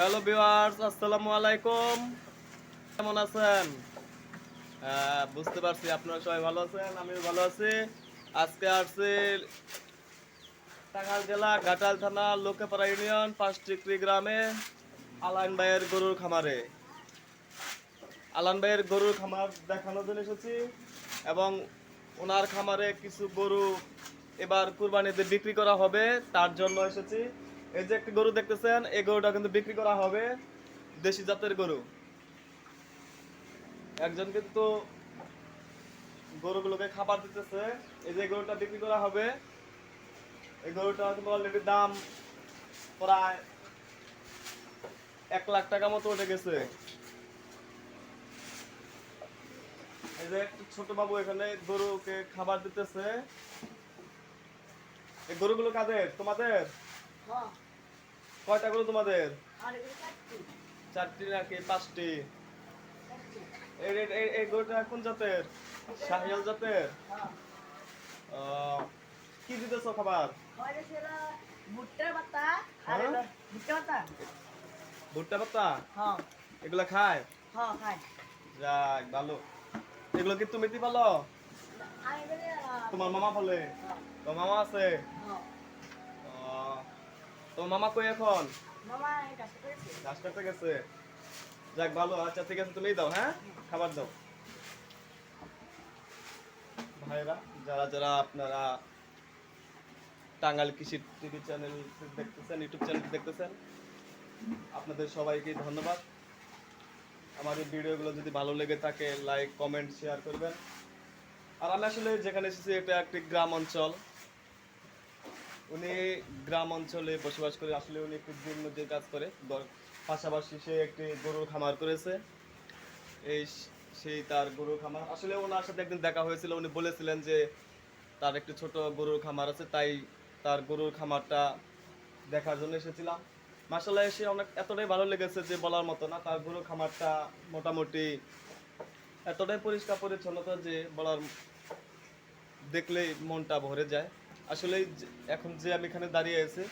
Hello viewers আসসালামু আলাইকুম কেমন আছেন? হ্যাঁ, বুঝতে পারছি আপনারা সবাই ভালো আছেন আমিও ভালো আছি। আজকে আসছি টাঙ্গাইল জেলা ঘাটাল থানা লোকেপাড়া ইউনিয়ন পাঁচটিক্রি গ্রামে আলান ভাইয়ের গরুর খামারে। আলান ভাইয়ের গরুর খামার দেখানোর জন্য এসেছি এবং ওনার খামারে কিছু গরু এবার কুরবানিতে বিক্রি করা হবে তার জন্য এসেছি। এই যে একটি গরু দেখতেছেন, এই গরুটা কিন্তু বিক্রি করা হবে দেশি জাতের গরু। একজন কিন্তু গরুগুলোকে খাবার দিতেছে, এই যে গরুটা বিক্রি করা হবে। এই গরুটা কিন্তু অলরেডি দাম প্রায় এক লাখ টাকা মতো উঠে গেছে। এই যে একটু ছোট বাবু এখানে গরুকে খাবার দিতেছে। এই গরুগুলো কাদের? তোমাদের? কয়টা গরু তোমাদের? চারটি। নাকি? পাঁচটি। এই গরুটা কোন জাতের? শাহিয়াল জাতের? হ্যাঁ, কি দিতেছো খাবার? হ্যাঁ? ভুট্টা পাতা। ভুট্টা হ্যাঁ, এগুলা খায়? হ্যাঁ, যাক ভালো। এগুলো কি তুমি দি পালো তোমার মামা ফলে হ্যাঁ, তোমার মামা আছে? হ্যাঁ। তোমার মামা কই এখন? মামা এই কাজটা করেছে। গেছে যাক ভালো আচ্ছা ঠিক আছে তুমিই দাও হ্যাঁ? খাবার দাও। ভাইরা যারা যারা আপনারা টাঙ্গাইল কৃষি টিভি চ্যানেল দেখতেছেন ইউটিউব চ্যানেল দেখতেছেন আপনাদের সবাইকে ধন্যবাদ। আমাদের ভিডিওগুলো যদি ভালো লেগে থাকে লাইক কমেন্ট শেয়ার করবেন। আর আমি আসলে যেখানে এসেছি এটা একটি গ্রাম অঞ্চল। উনি গ্রাম অঞ্চলে বসবাস করে, আসলে উনি একটি মজুর কাজ করে। পাশাপাশি সে একটি গরুর খামার করেছে। এই সেই তার গরুর খামার। আসলে ওনার সাথে একদিন দেখা হয়েছিল, উনি বলেছিলেন যে তার একটি ছোট গরুর খামার আছে, তাই তার গরুর খামারটা দেখার জন্য এসেছিলাম। মাসাল্লাহ এসে অনেক এতটাই ভালো লেগেছে যে বলার মতো না, তার গরুর খামারটা মোটামুটি এতটাই পরিষ্কার পরিচ্ছন্নতা যে বলার দেখলেই মনটা ভরে যায়। আসলে এখন যে আমি এখানে দাঁড়িয়ে আছি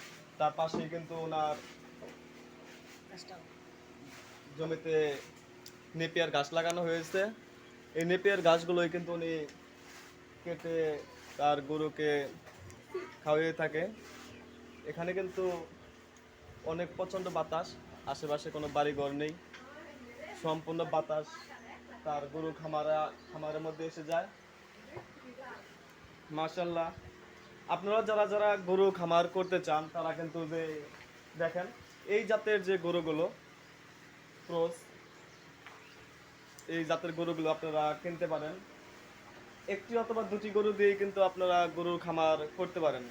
তার পাশেই কিন্তু ওনার জমিতে নেপিয়ার গাছ লাগানো হয়েছে। এই নেপিয়ার গাছগুলোই কিন্তু উনি কেটে তার গরুকে খাওয়িয়ে থাকে। এখানে কিন্তু অনেক প্রচণ্ড বাতাস আশেপাশে কোনো বাড়িঘর নেই। সম্পূর্ণ বাতাস তার গরু খামারা খামারের মধ্যে এসে যায়। মাশাল্লাহ আপনারা যারা যারা গরু খামার করতে চান, তারা কিন্তু যে দেখেন, এই জাতের যে গরুগুলো, ক্রস, এই জাতের গরুগুলো আপনারা কিনতে পারেন। একটি অথবা দুটি গরু দিয়ে কিন্তু আপনারা গরুর খামার করতে পারেন।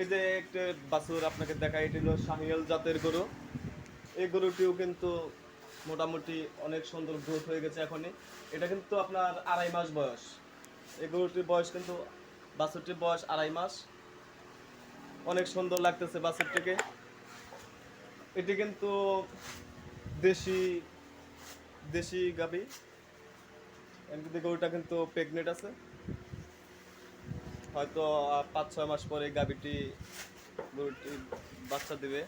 এই যে একটা বাছুর আপনাকে দেখাই, এটি হলো শাহিয়াল জাতের গরু। এই গরুটিও কিন্তু মোটামুটি অনেক সুন্দর গ্রোথ হয়ে গেছে এখনই। এটা কিন্তু আপনার আড়াই মাস বয়স। এই গরুটির বয়স কিন্তু বাছুরটির বয়স, আড়াই মাস। অনেক সুন্দর লাগতেছে বাছুরটিকে এটি কিন্তু দেশি দেশি গাবি। এমনিতে গরুটা কিন্তু প্রেগনেন্ট আছে। হয়তো পাঁচ, ছয় মাস পরে গাবিটি গরুটি বাচ্চা দিবে।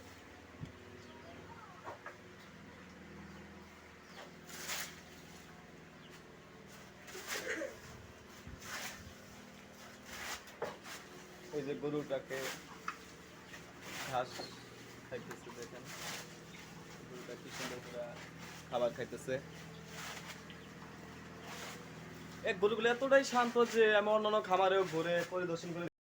এই যে গরুটাকে ঘাস খাইতেছে দেখেন। গরুটা কি সুন্দর খাবার খাইতেছে। এই গরুগুলো এতটাই শান্ত যে আমি অন্যান্য খামারেও ঘুরে পরিদর্শন করে